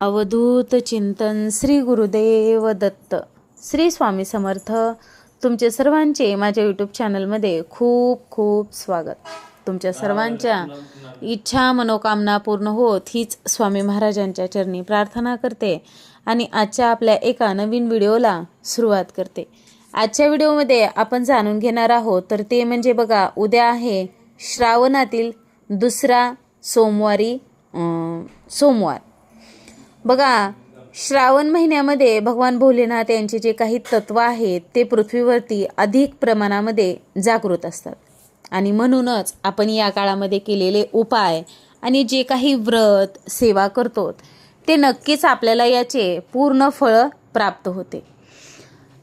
अवधूत चिंतन श्री गुरुदेव दत्त. श्री स्वामी समर्थ तुमचे सर्वांचे माझ्या यूट्यूब चॅनलमध्ये खूप खूप स्वागत. तुमच्या सर्वांच्या इच्छा मनोकामना पूर्ण होत हीच स्वामी महाराजांच्या चरणी प्रार्थना करते आणि आजच्या आपल्या एका नवीन व्हिडिओला सुरुवात करते. आजच्या व्हिडिओमध्ये आपण जाणून घेणार आहोत तर ते म्हणजे बघा उद्या आहे श्रावणातील दुसरा सोमवारी सोमवार. बघा श्रावण महिन्यामध्ये भगवान भोलेनाथ यांचे जे काही तत्व आहेत ते पृथ्वीवरती अधिक प्रमाणामध्ये जागृत असतात. आणि म्हणूनच आपण या काळामध्ये केलेले उपाय आणि जे काही व्रत सेवा करतो ते नक्कीच आपल्याला याचे पूर्ण फळ प्राप्त होते.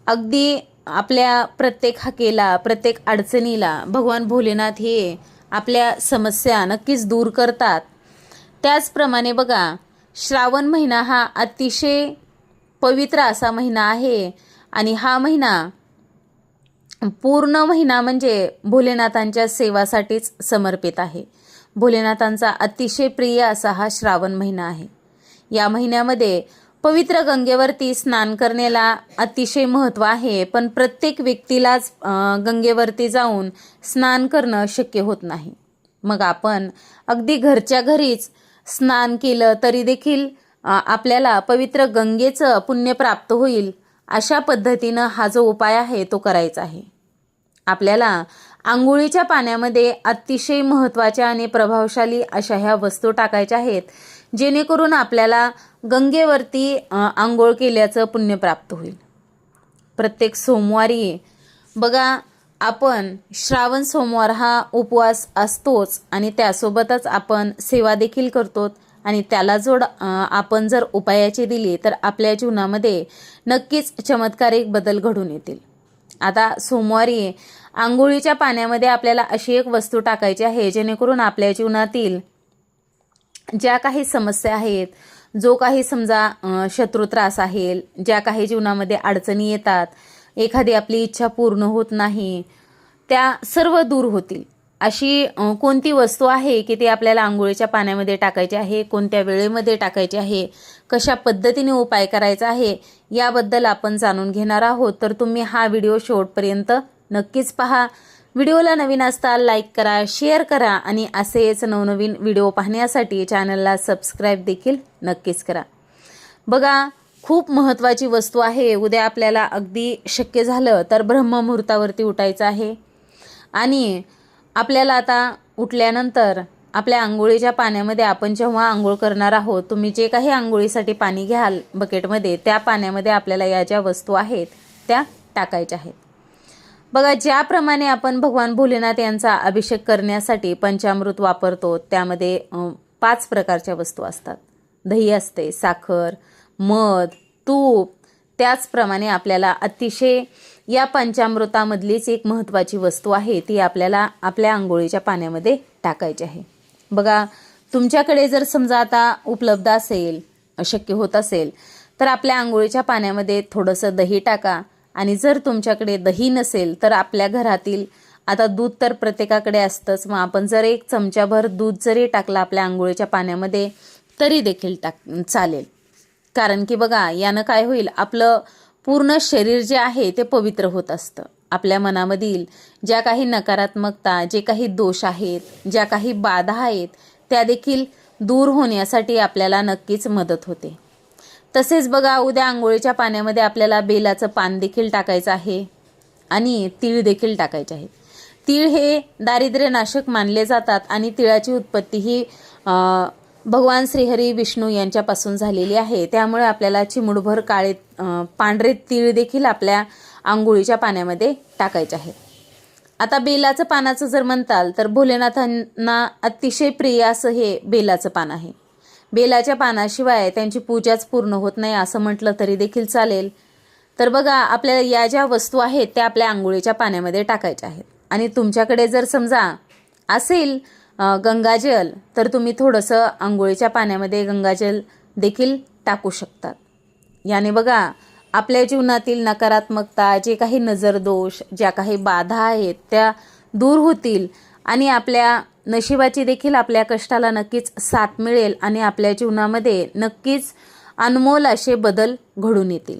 अगदी आपल्या प्रत्येक हाकेला प्रत्येक अडचणीला भगवान भोलेनाथ हे आपल्या समस्या नक्कीच दूर करतात. त्याचप्रमाणे बघा श्रावण महिना हा अतिशय पवित्र असा महिना आहे. आणि हा महिना पूर्ण महिना म्हणजे भोलेनाथांच्या सेवासाठीच समर्पित आहे. भोलेनाथांचा अतिशय प्रिय असा हा श्रावण महिना आहे. या महिन्यामध्ये पवित्र गंगेवरती स्नान करण्याला अतिशय महत्त्व आहे पण प्रत्येक व्यक्तीलाच गंगेवरती जाऊन स्नान करणं शक्य होत नाही. मग आपण अगदी घरच्या घरीच स्नान केलं तरी देखील आपल्याला पवित्र गंगेचं पुण्य प्राप्त होईल अशा पद्धतीनं हा जो उपाय आहे तो करायचा आहे. आपल्याला आंघोळीच्या पाण्यामध्ये अतिशय महत्त्वाच्या आणि प्रभावशाली अशा ह्या वस्तू टाकायच्या आहेत जेणेकरून आपल्याला गंगेवरती आंघोळ केल्याचं पुण्य प्राप्त होईल. प्रत्येक सोमवारी बघा आपण श्रावण सोमवार हा उपवास असतोच आणि त्यासोबतच आपण सेवा देखील करतो आणि त्याला जोड आपण जर उपायाची दिली तर आपल्या जीवनामध्ये नक्कीच चमत्कारिक बदल घडून येतील. आता सोमवारी आंघोळीच्या पाण्यामध्ये आपल्याला अशी एक वस्तू टाकायची आहे जेणेकरून आपल्या जीवनातील ज्या काही समस्या आहेत जो काही समजा शत्रू शत्रुत्रास आहे ज्या काही जीवनामध्ये अडचणी येतात एखादी आपली इच्छा पूर्ण होत नाही त्या सर्व दूर होतील. अशी कोणती वस्तू आहे की ती आपल्याला आंघोळीच्या पाण्यामध्ये टाकायची आहे कोणत्या वेळेमध्ये टाकायची आहे कशा पद्धतीने उपाय करायचा आहे याबद्दल आपण जाणून घेणार आहोत. तर तुम्ही हा व्हिडिओ शेवटपर्यंत नक्कीच पहा. व्हिडिओला नवीन असताल लाईक करा शेअर करा आणि असेच नवनवीन व्हिडिओ पाहण्यासाठी चॅनलला सबस्क्राईब देखील नक्कीच करा. बघा खूप महत्त्वाची वस्तू आहे. उद्या आपल्याला अगदी शक्य झालं तर ब्रह्ममुहूर्तावरती उठायचं आहे. आणि आपल्याला आता उठल्यानंतर आपल्या आंघोळीच्या पाण्यामध्ये आपण जेव्हा आंघोळ करणार आहोत तुम्ही जे काही आंघोळीसाठी पाणी घ्याल बकेटमध्ये त्या पाण्यामध्ये आपल्याला या ज्या वस्तू आहेत त्या टाकायच्या आहेत. बघा ज्याप्रमाणे आपण भगवान भोलेनाथ यांचा अभिषेक करण्यासाठी पंचामृत वापरतो त्यामध्ये पाच प्रकारच्या वस्तू असतात. दही असते साखर मध तूप त्याचप्रमाणे आपल्याला अतिशय या पंचामृतामधलीच एक महत्त्वाची वस्तू आहे ती आपल्याला आपल्या आंघोळीच्या पाण्यामध्ये टाकायची आहे. बघा तुमच्याकडे जर समजा आता उपलब्ध असेल शक्य होत असेल तर आपल्या आंघोळीच्या पाण्यामध्ये थोडंसं दही टाका आणि जर तुमच्याकडे दही नसेल तर आपल्या घरातील आता दूध तर प्रत्येकाकडे असतंच मग आपण जर एक चमच्याभर दूध जरी टाकलं आपल्या आंघोळीच्या पाण्यामध्ये तरी देखील टाक चालेल. कारण की बघा यानं काय होईल आपलं पूर्ण शरीर जे आहे ते पवित्र होत असतं. आपल्या मनामधील ज्या काही नकारात्मकता जे काही दोष आहेत ज्या काही बाधा आहेत त्या देखील दूर होण्यासाठी आपल्याला नक्कीच मदत होते. तसेच बघा उद्या आंघोळीच्या पाण्यामध्ये आपल्याला बेलाचं पान देखील टाकायचं आहे आणि तीळ देखील टाकायचे आहेत तीळ हे दारिद्र्यनाशक मानले जातात आणि तिळाची उत्पत्ती ही भगवान श्रीहरी विष्णू यांच्यापासून झालेली आहे. त्यामुळे आपल्याला चिमुडभर काळे पांढरे तीळ देखील आपल्या आंघोळीच्या पाण्यामध्ये टाकायचे आहेत आता बेलाचं पानाचं जर म्हणताल तर भोलेनाथांना अतिशय प्रिय असं हे बेलाचं पान आहे. बेलाच्या पानाशिवाय त्यांची पूजाच पूर्ण होत नाही असं म्हटलं तरी देखील चालेल. तर बघा आपल्या या ज्या वस्तू आहेत त्या आपल्या आंघोळीच्या पाण्यामध्ये टाकायच्या आहेत. आणि तुमच्याकडे जर समजा असेल गंगाजल तर तुम्ही थोडंसं आंघोळीच्या पाण्यामध्ये गंगाजल देखील टाकू शकतात. याने बघा आपल्या जीवनातील नकारात्मकता जे काही नजरदोष ज्या काही बाधा आहेत त्या दूर होतील आणि आपल्या नशिबाची देखील आपल्या कष्टाला नक्कीच साथ मिळेल आणि आपल्या जीवनामध्ये नक्कीच अनमोल असे बदल घडून येतील.